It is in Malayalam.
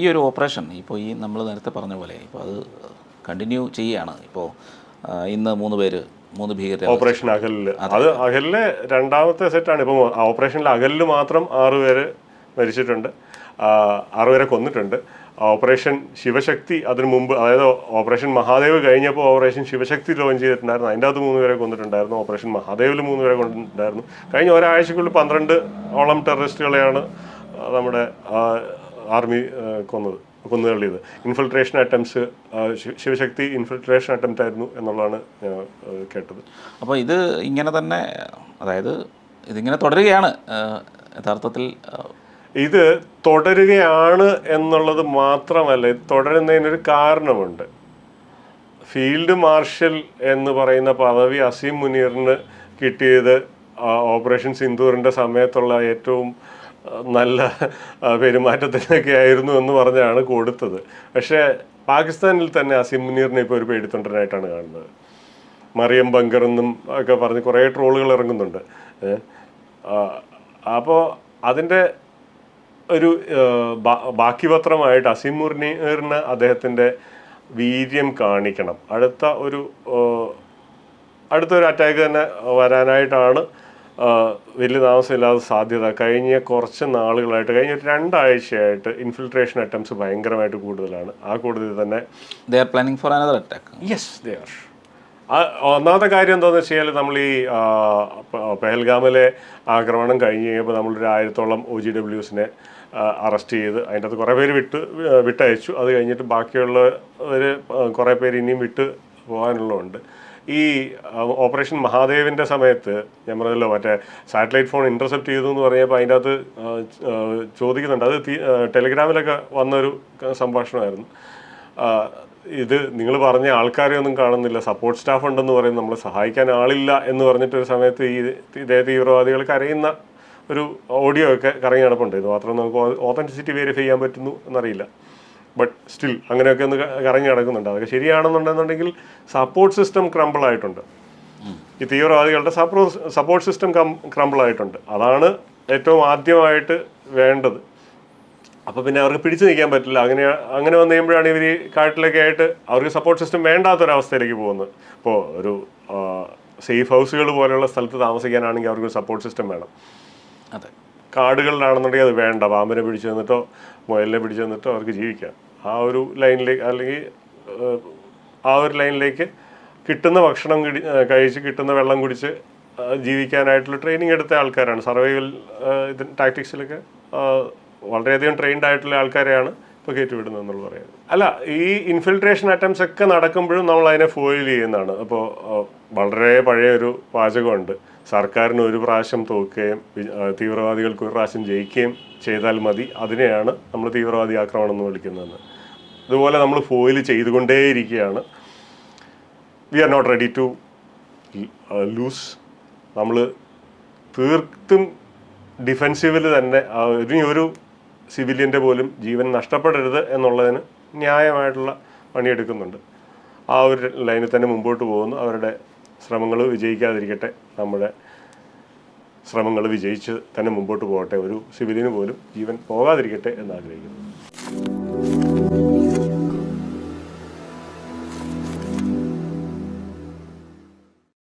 ഈ ഒരു ഓപ്പറേഷൻ ഇപ്പോൾ ഈ നമ്മൾ നേരത്തെ പറഞ്ഞ പോലെ ഇപ്പോൾ അത് കണ്ടിന്യൂ ചെയ്യുകയാണ് ഇപ്പോൾ ഇന്ന് മൂന്ന് പേര് മൂന്ന് ഭീകര ഓപ്പറേഷൻ അകലിൽ അത്. അകലിലെ രണ്ടാമത്തെ സെറ്റാണ്. ഇപ്പം ഓപ്പറേഷനിൽ അകലിൽ മാത്രം ആറ് പേര് മരിച്ചിട്ടുണ്ട്. ആറുപേരെ ആറ് പേരെ കൊന്നിട്ടുണ്ട്. ഓപ്പറേഷൻ ശിവശക്തി അതിനു മുമ്പ് അതായത് ഓപ്പറേഷൻ മഹാദേവ് കഴിഞ്ഞപ്പോൾ ഓപ്പറേഷൻ ശിവശക്തി ലോഞ്ച് ചെയ്തിട്ടുണ്ടായിരുന്നു. അതിന്റെ അകത്ത് മൂന്ന് പേരെ കൊന്നിട്ടുണ്ടായിരുന്നു. ഓപ്പറേഷൻ മഹാദേവിൽ മൂന്ന് പേരെ കൊണ്ടിട്ടുണ്ടായിരുന്നു കഴിഞ്ഞ ഒരാഴ്ചക്കുള്ളിൽ പന്ത്രണ്ട് ഓളം ടെററിസ്റ്റുകളെയാണ് നമ്മുടെ ആർമി കൊന്നത് കൊന്നുതള്ളിയത് infiltration attempts Shivashakti infiltration attempt ആയിരുന്നു എന്നുള്ളതാണ് ഞാൻ കേട്ടത്. അപ്പോൾ ഇത് ഇങ്ങനെ തന്നെ അതായത് ഇതിങ്ങനെ തുടരുകയാണ് ആ, യഥാർത്ഥത്തിൽ ഇത് തുടരുകയാണ് എന്നുള്ളത് മാത്രമല്ല തുടരുന്നതിനൊരു കാരണമുണ്ട്. ഫീൽഡ് മാർഷൽ എന്ന് പറയുന്ന പദവി അസീം മുനീറിന് കിട്ടിയത് ഓപ്പറേഷൻ സിന്ദൂറിന്റെ സമയത്തുള്ള ഏറ്റവും നല്ല പെരുമാറ്റത്തിനൊക്കെ ആയിരുന്നു എന്ന് പറഞ്ഞാണ് കൊടുത്തത്. പക്ഷേ പാകിസ്ഥാനിൽ തന്നെ അസീം മുനീറിനെ ഇപ്പോൾ ഒരു പേടിത്തൊണ്ടനായിട്ടാണ് കാണുന്നത്. മറിയം ബങ്കർ എന്നും ഒക്കെ പറഞ്ഞ് കുറേ ട്രോളുകൾ ഇറങ്ങുന്നുണ്ട്. അപ്പോൾ അതിന്റെ ഒരു ബാക്കി പത്രമായിട്ട് അസീം മുനീറിന് അദ്ദേഹത്തിന്റെ വീര്യം കാണിക്കണം. അടുത്ത ഒരു അടുത്തൊരു അറ്റാക്ക് തന്നെ വരാനായിട്ടാണ് വലിയ താമസമില്ലാതെ സാധ്യത. കഴിഞ്ഞ കുറച്ച് നാളുകളായിട്ട് കഴിഞ്ഞ രണ്ടാഴ്ചയായിട്ട് ഇൻഫിൽട്രേഷൻ അറ്റംപ്റ്റ്സ് ഭയങ്കരമായിട്ട് കൂടുതലാണ്. ആ കൂടുതൽ തന്നെ they are planning for another attack yes they are ഒന്നാമത്തെ കാര്യം എന്താണെന്ന് വെച്ച് കഴിഞ്ഞാൽ നമ്മൾ ഈ പെഹൽഗാമിലെ ആക്രമണം കഴിഞ്ഞ് കഴിയുമ്പോൾ നമ്മളൊരു ആയിരത്തോളം ഒ ജി ഡബ്ല്യൂസിനെ അറസ്റ്റ് ചെയ്ത് അതിന്റെ അകത്ത് കുറേ പേര് വിട്ട് വിട്ടയച്ചു. അത് കഴിഞ്ഞിട്ട് ബാക്കിയുള്ളവർ കുറേ പേര് ഇനിയും വിട്ട് പോകാനുള്ളതുണ്ട്. ഈ ഓപ്പറേഷൻ മഹാദേവിന്റെ സമയത്ത് ഞാൻ പറഞ്ഞല്ലോ മറ്റേ സാറ്റലൈറ്റ് ഫോൺ ഇന്റർസെപ്റ്റ് ചെയ്തു എന്ന് പറഞ്ഞപ്പോൾ അതിന്റെ അകത്ത് ചോദിക്കുന്നുണ്ട്. അത് ടെലിഗ്രാമിലൊക്കെ വന്നൊരു സംഭാഷണമായിരുന്നു. ഇത് നിങ്ങൾ പറഞ്ഞ ആൾക്കാരെ ഒന്നും കാണുന്നില്ല സപ്പോർട്ട് സ്റ്റാഫ് ഉണ്ടെന്ന് പറയും നമ്മൾ സഹായിക്കാൻ ആളില്ല എന്ന് പറഞ്ഞിട്ടൊരു സമയത്ത് ഈ ഇതേ തീവ്രവാദികൾ കരയുന്ന ഒരു ഓഡിയോ ഒക്കെ കറങ്ങി നടപ്പുണ്ട്. ഇത് മാത്രം നമുക്ക് ഓതന്റിസിറ്റി വെരിഫൈ ചെയ്യാൻ പറ്റുന്നു എന്നറിയില്ല. ബട്ട് സ്റ്റിൽ അങ്ങനെയൊക്കെ ഒന്ന് കറങ്ങി നടക്കുന്നുണ്ട്. അതൊക്കെ ശരിയാണെന്നുണ്ടെന്നുണ്ടെങ്കിൽ സപ്പോർട്ട് സിസ്റ്റം ക്രംബിൾ ആയിട്ടുണ്ട്. ഈ തീവ്രവാദികളുടെ സപ്പോർട്ട് സിസ്റ്റം ക്രംബിൾ ആയിട്ടുണ്ട്. അതാണ് ഏറ്റവും ആദ്യമായിട്ട് വേണ്ടത്. അപ്പോൾ പിന്നെ അവർക്ക് പിടിച്ചു നിൽക്കാൻ പറ്റില്ല. അങ്ങനെ അങ്ങനെ വന്നു കഴിയുമ്പോഴാണ് ഇവർ കാട്ടിലൊക്കെ ആയിട്ട് അവർക്ക് സപ്പോർട്ട് സിസ്റ്റം വേണ്ടാത്തൊരവസ്ഥയിലേക്ക് പോകുന്നത്. ഇപ്പോൾ ഒരു സേഫ് ഹൗസുകൾ പോലെയുള്ള സ്ഥലത്ത് താമസിക്കാനാണെങ്കിൽ അവർക്ക് സപ്പോർട്ട് സിസ്റ്റം വേണം. അതെ. കാടുകളിലാണെന്നുണ്ടെങ്കിൽ അത് വേണ്ട. പാമ്പിനെ പിടിച്ചു വന്നിട്ടോ മുയലിനെ പിടിച്ചു വന്നിട്ടോ അവർക്ക് ജീവിക്കാം. ആ ഒരു ലൈനിലേക്ക് അല്ലെങ്കിൽ ആ ഒരു ലൈനിലേക്ക് കിട്ടുന്ന ഭക്ഷണം കഴിച്ച് കിട്ടുന്ന വെള്ളം കുടിച്ച് ജീവിക്കാനായിട്ടുള്ള ട്രെയിനിങ് എടുത്ത ആൾക്കാരാണ്. സർവൈവൽ ഇതിന് ടാക്ടിക്സിലൊക്കെ വളരെയധികം ട്രെയിൻഡ് ആയിട്ടുള്ള ആൾക്കാരെയാണ് ഇപ്പോൾ കയറ്റിവിടുന്നത് എന്നുള്ളത് പറയുന്നത്. അല്ല ഈ ഇൻഫിൽട്രേഷൻ അറ്റംപ്റ്റ്സ് ഒക്കെ നടക്കുമ്പോഴും നമ്മൾ അതിനെ ഫോയിൽ ചെയ്യുന്നതാണ് അപ്പോൾ വളരെ പഴയ ഒരു വാചകമുണ്ട് സർക്കാരിന് ഒരു പ്രാവശ്യം തോക്കുകയും തീവ്രവാദികൾക്ക് ഒരു പ്രാവശ്യം ജയിക്കുകയും ചെയ്താൽ മതി. അതിനെയാണ് നമ്മൾ തീവ്രവാദി ആക്രമണം എന്ന് വിളിക്കുന്നത്. അതുപോലെ നമ്മൾ foil ചെയ്തുകൊണ്ടേയിരിക്കുകയാണ്. We are not ready to lose നമ്മൾ തീർത്തും ഡിഫെൻസീവിൽ തന്നെ ഇനി ഒരു സിവിലിയന്റെ പോലും ജീവൻ നഷ്ടപ്പെടരുത് എന്നുള്ളതിന് ന്യായമായിട്ടുള്ള പണിയെടുക്കുന്നുണ്ട്. ആ ഒരു ലൈനിൽ തന്നെ മുമ്പോട്ട് പോകുന്നു. അവരുടെ ശ്രമങ്ങൾ വിജയിക്കാതിരിക്കട്ടെ. നമ്മുടെ ശ്രമങ്ങൾ വിജയിച്ച് തന്നെ മുമ്പോട്ട് പോകട്ടെ. ഒരു സിവിലിന് പോലും ജീവൻ പോകാതിരിക്കട്ടെ എന്ന് ആഗ്രഹിക്കുന്നു